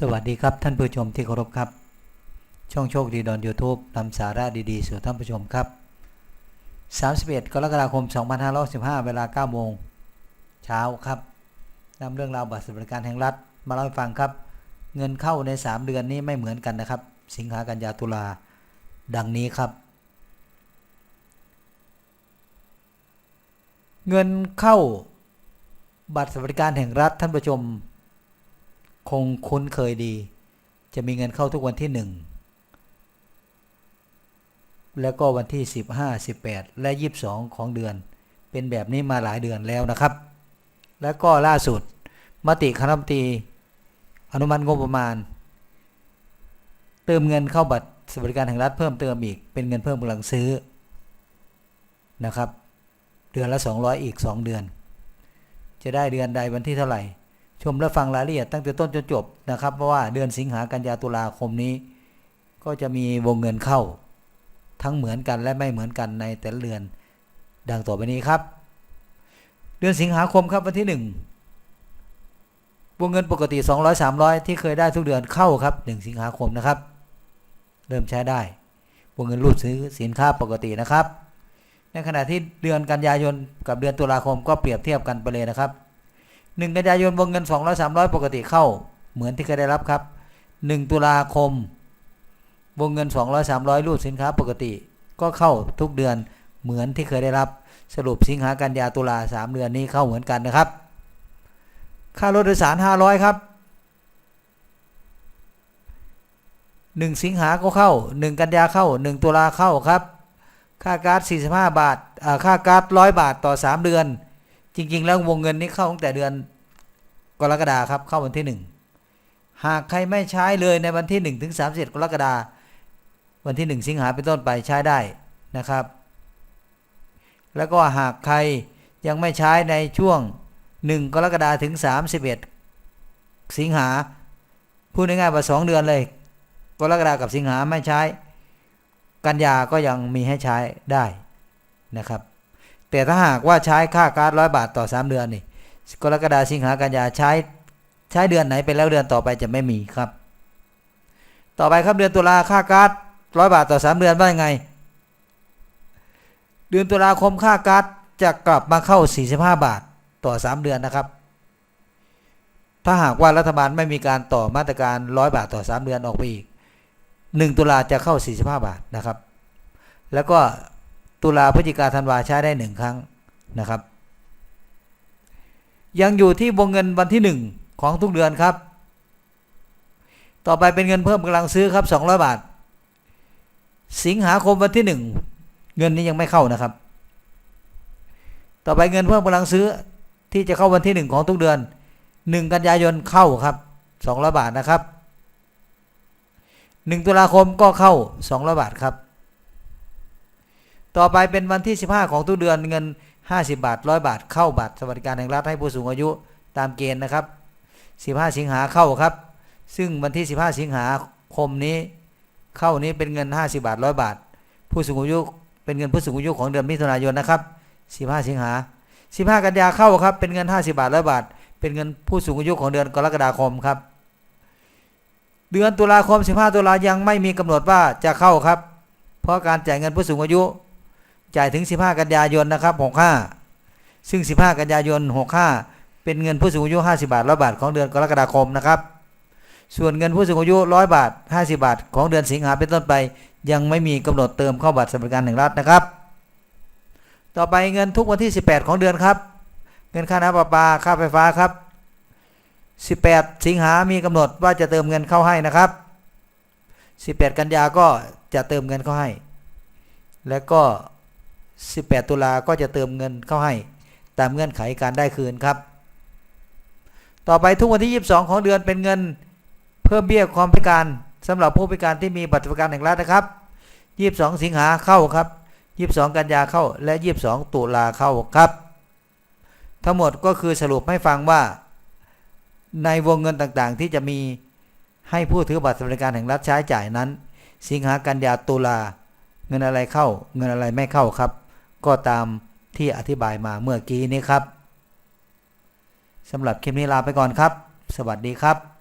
สวัสดีครับท่านผู้ชมที่เคารพครับ ช่องโชคดีดอนยูทูบนำสาระดีๆสู่ท่านผู้ชมครับ 31 กรกฎาคม 2515 เวลา9โมงเช้าครับนำเรื่องราวบัตรสวัสดิการแห่งรัฐ มาเล่าให้ฟังครับ เงินเข้าใน 3 เดือนนี้ไม่เหมือนกันนะครับ สิงหากันยาตุลาดังนี้ครับ เงินเข้าบัตรสวัสดิการแห่งรัฐท่านผู้ชม คงคุ้นเคยดี จะมีเงินเข้าทุกวันที่1แล้วก็วันที่ 15 18 และ 22 ของเดือน เป็นแบบนี้มาหลายเดือนแล้วนะครับ แล้วก็ล่าสุด มติคณะรัฐมนตรีอนุมัติงบประมาณ เติมเงินเข้าบัตรสวัสดิการแห่งรัฐเพิ่มเติมอีก เป็นเงินเพิ่มกำลังซื้อนะครับ เดือนละ 200 อีก 2 เดือน จะได้เดือนใดวันที่เท่าไหร่ ชมและฟังรายละเอียดตั้งแต่ต้นจนจบนะครับ เพราะว่าเดือนสิงหากันยาตุลาคมนี้ ก็จะมีวงเงินเข้า ทั้งเหมือนกันและไม่เหมือนกันในแต่ละเดือน ดังต่อไปนี้ครับ เดือนสิงหาคมครับวันที่ 1 วงเงินปกติ 200 300 ที่เคยได้ทุกเดือนเข้าครับ1สิงหาคมนะครับ เริ่มใช้ได้ วงเงินรูดซื้อสินค้าปกตินะครับ ในขณะที่เดือนกันยายนกับเดือนตุลาคมก็เปรียบเทียบกันไปเลยนะครับ หนึ่งกันยายนวงเงิน 200 300 ปกติเข้า เหมือนที่เคยได้รับครับ 1 ตุลาคม วงเงิน 200 300 รูดสินค้าปกติ ก็เข้าทุกเดือนเหมือนที่เคยได้รับ สรุปสิงหากันยาตุลา3เดือนนี้เข้าเหมือนกันนะครับ ค่ารถโดยสาร 500 ครับ1สิงหาก็เข้า1กันยาเข้า1ตุลาเข้าครับ ค่าการ์ด45 บาทอ่าค่าการ์ด100 บาทต่อ 3 เดือน จริง ๆ แล้ววงเงินนี้เข้าตั้งแต่เดือนกรกฎาครับเข้าวันที่1หากใครไม่ใช้เลยในวันที่1ถึง31กรกฎาวันที่1สิงหาเป็นต้นไปใช้ได้นะครับ แล้วก็หากใครยังไม่ใช้ในช่วง1กรกฎาถึง31สิงหาพูดง่ายๆว่า2เดือนเลย กรกฎากับสิงหาไม่ใช้ กันยาก็ยังมีให้ใช้ได้นะครับ แต่ถ้าหากว่าใช้ค่าการ์ดร้อยบาทต่อ 3 เดือนนี่กรกฎาสิงหากันยาใช้ใช้เดือนไหนไปแล้วเดือนต่อไปจะไม่มีครับ ต่อไปครับเดือนตุลาค่าการ์ดร้อยบาทต่อ 3 เดือนว่ายังไง เดือนตุลาคมค่าการ์ดจะกลับมาเข้า 45 บาทต่อ 3 เดือนนะครับ ถ้าหากว่ารัฐบาลไม่มีการต่อมาตรการร้อยบาทต่อ 3 เดือนออกไปอีก 1 ตุลาจะเข้า 45 บาทนะครับ แล้วก็ ตุลาพฤศจิกาธันวาใช้ได้หนึ่งครั้งนะครับ ยังอยู่ที่วงเงินวันที่1ของทุกเดือนครับ ต่อไปเป็นเงินเพิ่มกำลังซื้อครับ200บาท สิงหาคมวันที่1เงินนี้ยังไม่เข้านะครับ ต่อไปเงินเพิ่มกำลังซื้อที่จะเข้าวันที่1ของทุกเดือน1กันยายนเข้าครับ200บาทนะครับ1ตุลาคมก็เข้า200บาทครับ ต่อไปเป็นวันที่ 15 ของทุกเดือนเงิน 50 บาท 100 บาท เข้าบัตรสวัสดิการแห่งรัฐให้ผู้สูงอายุตามเกณฑ์นะครับ 15 สิงหาเข้าครับ ซึ่งวันที่ 15 สิงหาคมนี้ เข้านี้เป็นเงิน 50 บาท 100 บาท ผู้สูงอายุเป็นเงินผู้สูงอายุของเดือนมิถุนายนนะครับ 15 สิงหา 15 กันยาเข้าครับ เป็นเงิน 50 บาท 100 บาท เป็นเงินผู้สูงอายุของเดือนกรกฎาคมครับ เดือนตุลาคม 15 ตุลายังไม่มีกำหนดว่าจะเข้าครับ เพราะการจ่ายเงินผู้สูงอายุ จ่ายถึง 15 กันยายนนะครับ65ซึ่ง 15 กันยายน65 เป็นเงินผู้สูงอายุ 50 บาท100บาทของเดือนกรกฎาคมนะครับ ส่วนเงินผู้สูงอายุ 100 บาท 50 บาท ของเดือนสิงหาเป็นต้นไป ยังไม่มีกำหนดเติมเข้าบัตรสวัสดิการแห่งรัฐนะครับ ต่อไปเงินทุกวันที่ 18 ของเดือนครับ เงินค่าน้ำประปาค่าไฟฟ้าครับ 18 สิงหามีกำหนดว่าจะเติมเงินเข้าให้นะครับ 18 กันยาก็จะเติมเงินเข้าให้ แล้วก็ 18 ตุลาก็จะเติมเงินเข้าให้ ตามเงื่อนไขการได้คืนครับ ต่อไปทุกวันที่ 22 ของเดือนเป็นเงินเพิ่มเบี้ยความพิการสำหรับผู้พิการที่มีบัตรสวัสดิการแห่งรัฐนะครับ 22 สิงหาเข้าครับ 22 กันยาเข้าและ 22 ตุลาเข้าครับ ทั้งหมดก็คือสรุปให้ฟังว่า ในวงเงินต่างๆ ที่จะมีให้ผู้ถือบัตรสวัสดิการแห่งรัฐใช้จ่ายนั้น สิงหากันยาตุลาเงินอะไรเข้า เงินอะไรไม่เข้าครับ ก็ตามที่อธิบายมาเมื่อกี้นี้ครับสำหรับคลิปนี้ลาไปก่อนครับ สวัสดีครับ